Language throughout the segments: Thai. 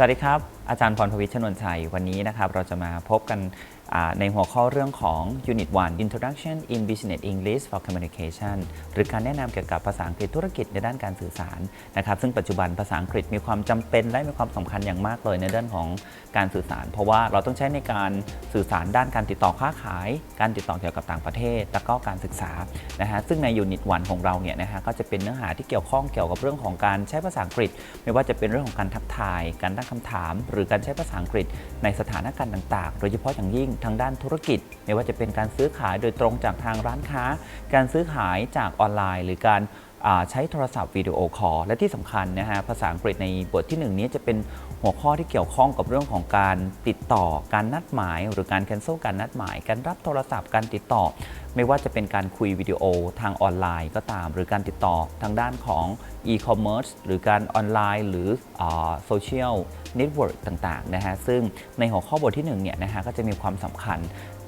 สวัสดีครับ อาจารย์พรพวิชชนวนชัย วันนี้นะครับเราจะมาพบกันในหัวข้อเรื่องของ Unit 1 Introduction in Business English for Communication หรือการแนะนำเกี่ยวกับภาษาอังกฤษธุรกิจในด้านการสื่อสารนะครับ ซึ่งปัจจุบันภาษาอังกฤษมีความจำเป็นและมีความสำคัญอย่างมากเลยในด้านของการสื่อสาร เพราะว่าเราต้องใช้ในการสื่อสารด้านการติดต่อค้าขาย การติดต่อเกี่ยวกับต่างประเทศ แล้วก็การศึกษานะฮะซึ่งใน Unit 1 ของเราเนี่ยนะฮะก็จะเป็นเนื้อหาที่เกี่ยวข้องเกี่ยวกับเรื่องของการใช้ภาษาอังกฤษ ไม่ว่าจะเป็นเรื่องของการทักทาย การตั้งคำถามหรือการใช้ภาษาอังกฤษในสถานการณ์ต่างๆ โดยเฉพาะอย่างยิ่งทางด้านธุรกิจ ไม่ว่าจะเป็นการซื้อขายโดยตรงจากทางร้านค้า การซื้อขายจากออนไลน์ หรือการ ใช้โทรศัพท์วิดีโอคอลและที่สำคัญนะฮะภาษาอังกฤษในบทที่หนึ่งนี้จะเป็นหัวข้อที่เกี่ยวข้องกับเรื่องของการติดต่อการนัดหมาย หรือการ cancel การนัดหมาย การรับโทรศัพท์การติดต่อ ไม่ว่าจะเป็นการคุยวิดีโอทางออนไลน์ก็ตาม หรือการติดต่อทางด้านของ e-commerce หรือการออนไลน์ หรือโซเชียลเน็ตเวิร์กต่างๆนะฮะซึ่งในหัวข้อบทที่1เนี่ยนะฮะก็จะมีความสำคัญ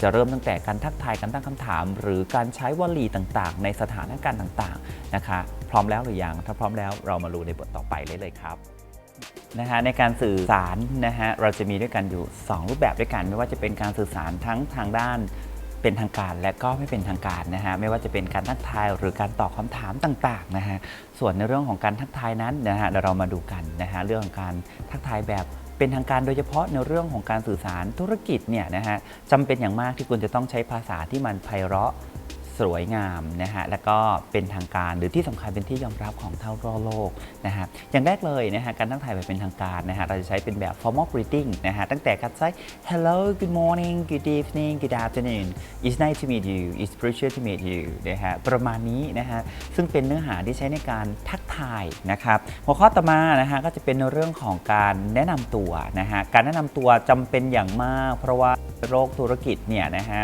จะเริ่มตั้งแต่การทักทายการตั้งคำถาม หรือการใช้วลีต่างๆ ในสถานการณ์ต่างๆนะคะ พร้อมแล้วหรือยังถ้าพร้อมแล้วเรามาดูในบทต่อไปเลยเลยครับนะฮะในการสื่อสารนะฮะเราจะมีด้วยกันอยู่ 2 รูปแบบด้วยกัน ไม่ว่าจะเป็นการสื่อสารทั้งทางด้านเป็นทางการและก็ไม่เป็นทางการนะฮะไม่ว่าจะเป็นการทักทายหรือการตอบคำถามต่างๆนะฮะส่วนในเรื่องของการทักทายนั้นนะฮะเดี๋ยวเรามาดูกันนะฮะเรื่องของการทักทายแบบ เป็นทางการโดยเฉพาะในเรื่องของการสื่อสารธุรกิจเนี่ยนะฮะจำเป็นอย่างมากที่คุณจะต้องใช้ภาษาที่มันไพเราะสวยงามนะฮะแล้วก็เป็นทางการหรือที่สำคัญเป็นที่ยอมรับของเท่าทั่วโลกนะฮะอย่างแรกเลยนะฮะการตั้งถ่ายแบบเป็นทางการนะฮะเราจะใช้เป็นแบบ formal greeting นะฮะตั้งแต่การใช้ hello good morning good evening good afternoon it's nice to meet you it's pleasure to meet you นะฮะประมาณนี้นะฮะซึ่งเป็นเนื้อหาที่ใช้ในการทักายนะครับหัวข้อต่อมานะฮะก็จะเป็นเรื่องของการแนะนำตัวนะฮะการแนะนำตัวจำเป็นอย่างมาก เพราะว่าโลกธุรกิจเนี่ยนะฮะ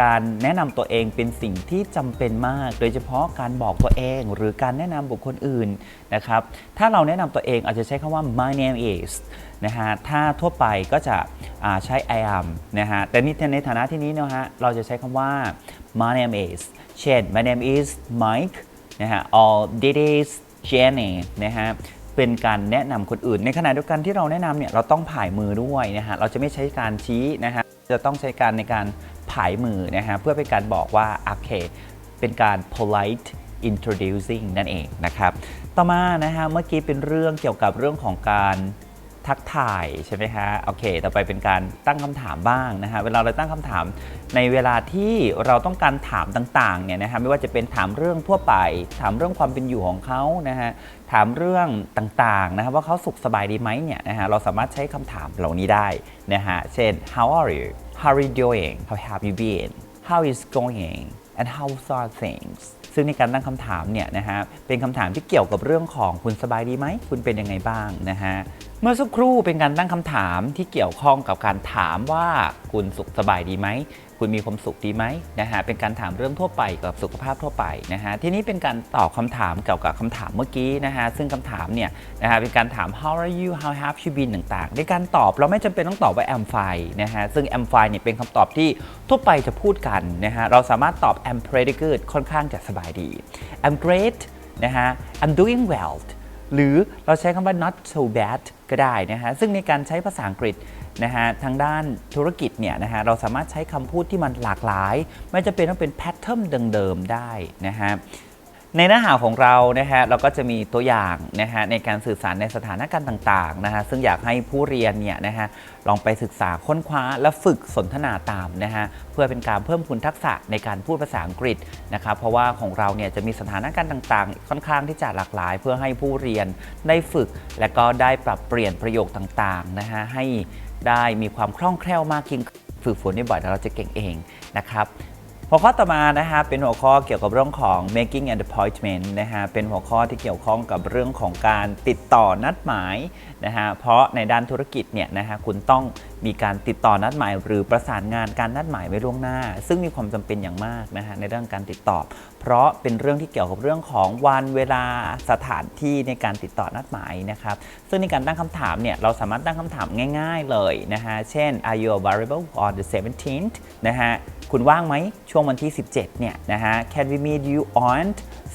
การแนะนำตัวเองเป็นสิ่งที่จำเป็นมาก โดยเฉพาะการบอกตัวเองหรือการแนะนำบุคคลอื่นนะครับ ถ้าเราแนะนำตัวเองอาจจะใช้คำว่า my name is นะฮะ ถ้าทั่วไปก็จะใช้ I am นะฮะ แต่นี่ในฐานะที่นี้นะฮะ เราจะใช้คำว่า my name is เช่น my name is Mike นะฮะ or this is เช่นเนะฮะเป็นการแนะนำคนอื่น ในขณะเดียวกันที่เราแนะนำเนี่ยเราต้องผายมือด้วยนะฮะเราจะไม่ใช้การชี้นะฮะจะต้องใช้การในการผายมือนะฮะเพื่อเป็นการบอกว่าโอเคเป็นการ polite introducing นั่นเองนะครับ ต่อมานะฮะเมื่อกี้เป็นเรื่องเกี่ยวกับเรื่องของการ ทักทายใช่ไหมฮะโอเค ต่อไปเป็นการตั้งคำถามบ้างนะฮะเวลาเราตั้งคำถามในเวลาที่เราต้องการถามต่างๆเนี่ยนะฮะไม่ว่าจะเป็นถามเรื่องทั่วไป ถามเรื่องความเป็นอยู่ของเขานะฮะถามเรื่องต่างๆนะครับว่าเขาสุขสบายดีไหมเนี่ยนะฮะเราสามารถใช้คำถามเหล่านี้ได้นะฮะเช่น how are you how are you doing how have you been how is going and how are things ซึ่งในการตั้งคำถามเนี่ยนะฮะเป็นคำถามที่เกี่ยวกับเรื่องของคุณสบายดีไหม คุณเป็นยังไงบ้างนะฮะเมื่อสักครู่เป็นการตั้งคำถามที่เกี่ยวข้องกับการถามว่าคุณสุขสบายดีไหม คุณมีความสุขดีไหมนะฮะเป็นการถามเรื่องทั่วไปกับสุขภาพทั่วไปนะฮะทีนี้เป็นการตอบคำถามเกี่ยวกับคำถามเมื่อกี้นะฮะซึ่งคำถามเนี่ยนะฮะเป็นการถาม how are you how have you been ต่างๆ ในการตอบเราไม่จำเป็นต้องตอบว่า am fine นะฮะซึ่ง am fine เนี่ยเป็นคำตอบที่ทั่วไปจะพูดกันนะฮะเราสามารถตอบ am pretty good ค่อนข้างจะสบายดี am great นะฮะ I'm doing well หรือเราใช้คำว่า not so bad ก็ได้นะฮะซึ่งในการใช้ภาษาอังกฤษนะฮะทางด้านธุรกิจเนี่ยนะฮะเราสามารถใช้คำพูดที่มันหลากหลาย ไม่จำเป็นต้องเป็นแพทเทิร์นเดิมๆได้นะฮะ ในเนื้อหาของเรานะฮะเราก็จะมีตัวอย่างนะฮะในการสื่อสารในสถานการณ์ต่างๆนะฮะซึ่งอยากให้ผู้เรียนเนี่ยนะฮะลองไปศึกษาค้นคว้าและฝึกสนทนาตามนะฮะเพื่อเป็นการเพิ่มพูนทักษะในการพูดภาษาอังกฤษนะครับเพราะว่าของเราเนี่ยจะมีสถานการณ์ต่างๆ ค่อนข้างที่จะหลากหลาย เพื่อให้ผู้เรียนได้ฝึก และก็ได้ปรับเปลี่ยนประโยคต่างๆนะฮะให้ได้มีความคล่องแคล่วมากยิ่งขึ้นฝึกฝนบ่อยๆแล้วเราจะเก่งเองนะครับ หัวข้อต่อมานะฮะเป็นหัวข้อเกี่ยวกับเรื่องของ making an appointment นะฮะเป็นหัวข้อที่เกี่ยวข้องกับเรื่องของการติดต่อนัดหมายนะฮะเพราะในด้านธุรกิจเนี่ยนะฮะคุณต้องมีการติดต่อนัดหมาย หรือประสานงานการนัดหมายไว้ล่วงหน้า ซึ่งมีความจำเป็นอย่างมากนะฮะในเรื่องการติดต่อ เพราะเป็นเรื่องที่เกี่ยวกับเรื่องของวันเวลาสถานที่ในการติดต่อนัดหมายนะครับซึ่งในการตั้งคำถามเนี่ยเราสามารถตั้งคำถามง่าย ๆเลยนะฮะเช่น are you available on the 17th นะฮะคุณว่างไหมช่วงวันที่ 17 เนี่ยนะฮะ can we meet you on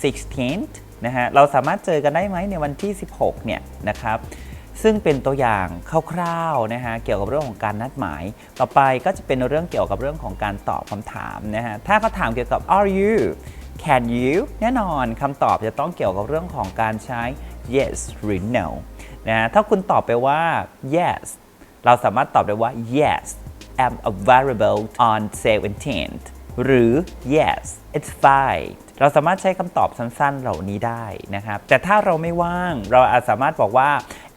16th นะฮะเราสามารถเจอกันได้ไหมในวันที่ 16 เนี่ยนะครับ ซึ่งเป็นตัวอย่างคร่าวๆนะฮะเกี่ยวกับเรื่องของการนัดหมาย ต่อไปก็จะเป็นเรื่องเกี่ยวกับเรื่องของการตอบคำถามนะฮะถ้าเขาถามเกี่ยวกับ are you can you แน่นอนคำตอบจะต้องเกี่ยวกับเรื่องของการใช้ yes หรือ no นะะถ้าคุณตอบไปว่า yes เราสามารถตอบได้ว่า yes I'm available on 17th หรือ yes it's fine เราสามารถใช้คำตอบสั้นๆเหล่านี้ได้นะครับ แต่ถ้าเราไม่ว่าง เราอาจสามารถบอกว่า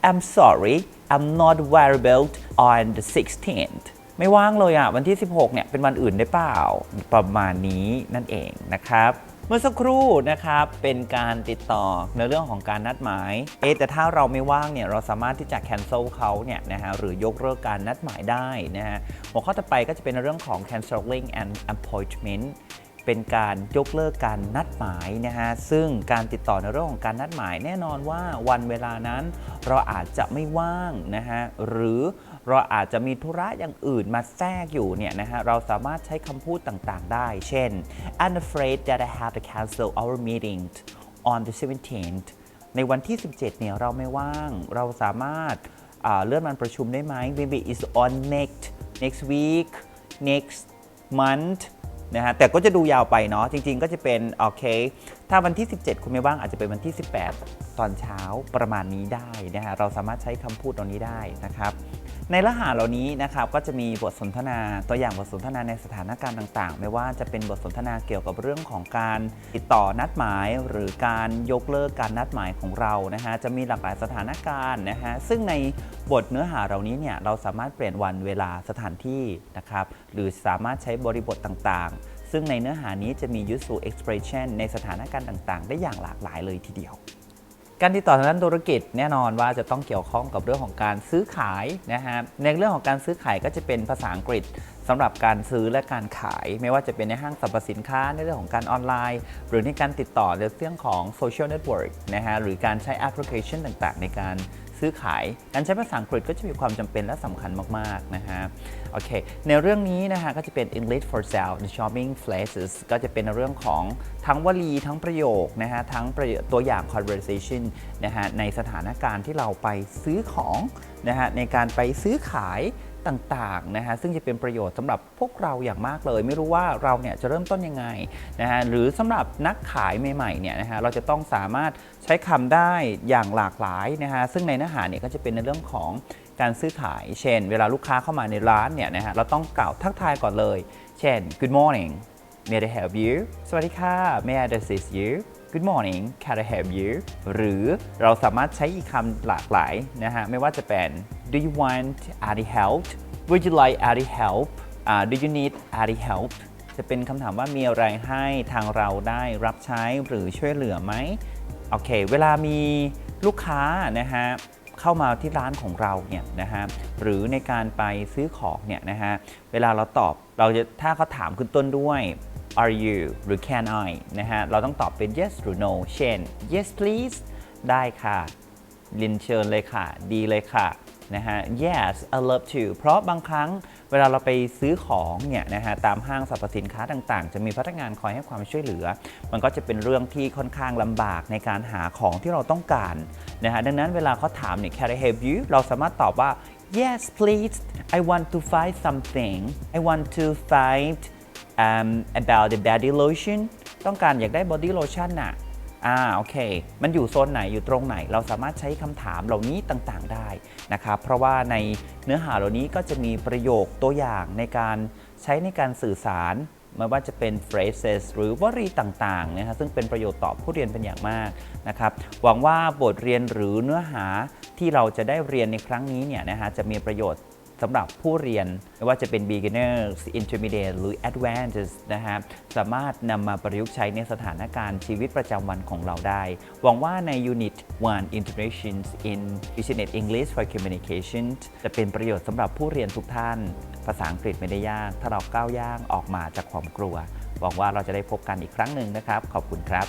I'm sorry I'm not available on the 16th ไม่ว่างเลยอะ วันที่ 16 เนี่ย เป็นวันอื่นได้เปล่า ประมาณนี้นั่นเองนะครับ เมื่อสักครู่นะครับ เป็นการติดต่อในเรื่องของการนัดหมาย เอแต่ถ้าเราไม่ว่างเนี่ย เราสามารถที่จะ cancel เขาเนี่ยนะฮะ หรือยกเลิกการนัดหมายได้นะฮะ หัวข้อต่อไปก็จะเป็นเรื่องของ canceling an appointment เป็นการยกเลิกการนัดหมายนะฮะซึ่งการติดต่อในเรื่องของการนัดหมายแน่นอนว่าวันเวลานั้นเราอาจจะไม่ว่างนะฮะหรือเราอาจจะมีธุระอย่างอื่นมาแทรกอยู่เนี่ยนะฮะเราสามารถใช้คำพูดต่างๆ ได้ เช่น I'm afraid that I have to cancel our meeting on the 17th ในวันที่ 17 เนี่ยเราไม่ว่าง เราสามารถเลื่อนวันประชุมได้ไหม maybe it's on next next week next month นะฮะแต่ก็จะดูยาวไปเนาะจริง ๆ ก็จะเป็นโอเค ถ้าวันที่ 17 คุณไม่ว่างอาจจะเป็นวันที่ 18 ตอนเช้าประมาณนี้ได้นะฮะเราสามารถใช้คำพูดตรงนี้ได้นะครับ ในละหาเหล่านี้นะครับก็จะมีบทสนทนาตัวอย่างบทสนทนาในสถานการณ์ต่างๆ ไม่ว่าจะเป็นบทสนทนาเกี่ยวกับเรื่องของการติดต่อนัดหมาย หรือการยกเลิกการนัดหมายของเรานะฮะจะมีหลากหลายสถานการณ์นะฮะซึ่งในบทเนื้อหาเหล่านี้เนี่ยเราสามารถเปลี่ยนวันเวลาสถานที่นะครับหรือสามารถใช้บริบทต่างๆ ซึ่งในเนื้อหานี้จะมี useful expression ในสถานการณ์ต่างๆ ได้อย่างหลากหลายเลยทีเดียว การติดต่อทางด้านธุรกิจแน่นอนว่าจะต้องเกี่ยวข้องกับเรื่องของการซื้อขายนะฮะในเรื่องของการซื้อขายก็จะเป็นภาษาอังกฤษสำหรับการซื้อและการขาย ไม่ว่าจะเป็นในห้างสรรพสินค้าในเรื่องของการออนไลน์ หรือในการติดต่อในเรื่องของโซเชียลเน็ตเวิร์กนะฮะหรือการใช้แอปพลิเคชันต่างๆ ในการ ซื้อขาย การใช้ภาษาอังกฤษก็จะมีความจำเป็นและสำคัญมาก ๆ นะฮะ โอเค ในเรื่องนี้นะฮะก็จะเป็น English for sale the shopping places ก็จะเป็นเรื่องของทั้งวลีทั้งประโยคนะฮะ ทั้งตัวอย่าง conversation นะฮะ ในสถานการณ์ที่เราไปซื้อของนะฮะ ในการไปซื้อขาย ต่างๆนะฮะซึ่งจะเป็นประโยชน์สำหรับพวกเราอย่างมากเลย ไม่รู้ว่าเราเนี่ยจะเริ่มต้นยังไงนะฮะหรือสำหรับนักขายใหม่ๆเนี่ยนะฮะเราจะต้องสามารถใช้คำได้อย่างหลากหลายนะฮะซึ่งในเนื้อหาเนี่ยก็จะเป็นในเรื่องของการซื้อขาย เช่น เวลาลูกค้าเข้ามาในร้านเนี่ยนะฮะเราต้องกล่าวทักทายก่อนเลย เช่น good morning may I help you สวัสดีค่ะ may I assist you Good morning can I help you หรือเราสามารถใช้อีกคำหลากหลายนะฮะ ไม่ว่าจะเป็น Do you want any help Would you like any help uh, Do you need any help จะเป็นคำถามว่ามีอะไรให้ทางเราได้รับใช้หรือช่วยเหลือไหมโอเค เวลามีลูกค้านะฮะเข้ามาที่ร้านของเราเนี่ยนะฮะหรือในการไปซื้อของเนี่ยนะฮะเวลาเราตอบเราจะถ้าเขาถามขึ้นต้นด้วย are you หรือ can I นะฮะเราต้องตอบเป็น yes หรือ no เช่น yes please ได้ค่ะเรียนเชิญเลยค่ะ ดีเลยค่ะ นะฮะ yes I love to เพราะบางครั้งเวลาเราไปซื้อของเนี่ยนะฮะตามห้างสรรพสินค้าต่างๆ จะมีพนักงานคอยให้ความช่วยเหลือ มันก็จะเป็นเรื่องที่ค่อนข้างลำบากในการหาของที่เราต้องการนะฮะดังนั้นเวลาเขาถามเนี่ย can I help you เราสามารถตอบว่า yes please I want to find something I want to find um, about the body lotion ต้องการอยากได้ body lotion น่ะ อ่าโอเค มันอยู่โซนไหนอยู่ตรงไหน เราสามารถใช้คำถามเหล่านี้ต่างๆได้นะครับ เพราะว่าในเนื้อหาเหล่านี้ก็จะมีประโยคตัวอย่างในการใช้ในการสื่อสารไม่ว่าจะเป็น phrases หรือวลีต่างๆนะฮะซึ่งเป็นประโยชน์ต่อผู้เรียนเป็นอย่างมากนะครับ หวังว่าบทเรียนหรือเนื้อหาที่เราจะได้เรียนในครั้งนี้เนี่ยนะฮะจะมีประโยชน์ สำหรับผู้เรียนไม่ว่าจะเป็น beginners intermediate หรือ advanced นะฮะสามารถนำมาประยุกต์ใช้ในสถานการณ์ชีวิตประจำวันของเราได้ หวังว่าใน Unit 1 Introductions in Business English for Communication จะเป็นประโยชน์สำหรับผู้เรียนทุกท่าน ภาษาอังกฤษไม่ได้ยาก ถ้าเราก้าวย่างออกมาจากความกลัว หวังว่าเราจะได้พบกันอีกครั้งหนึ่งนะครับ ขอบคุณครับ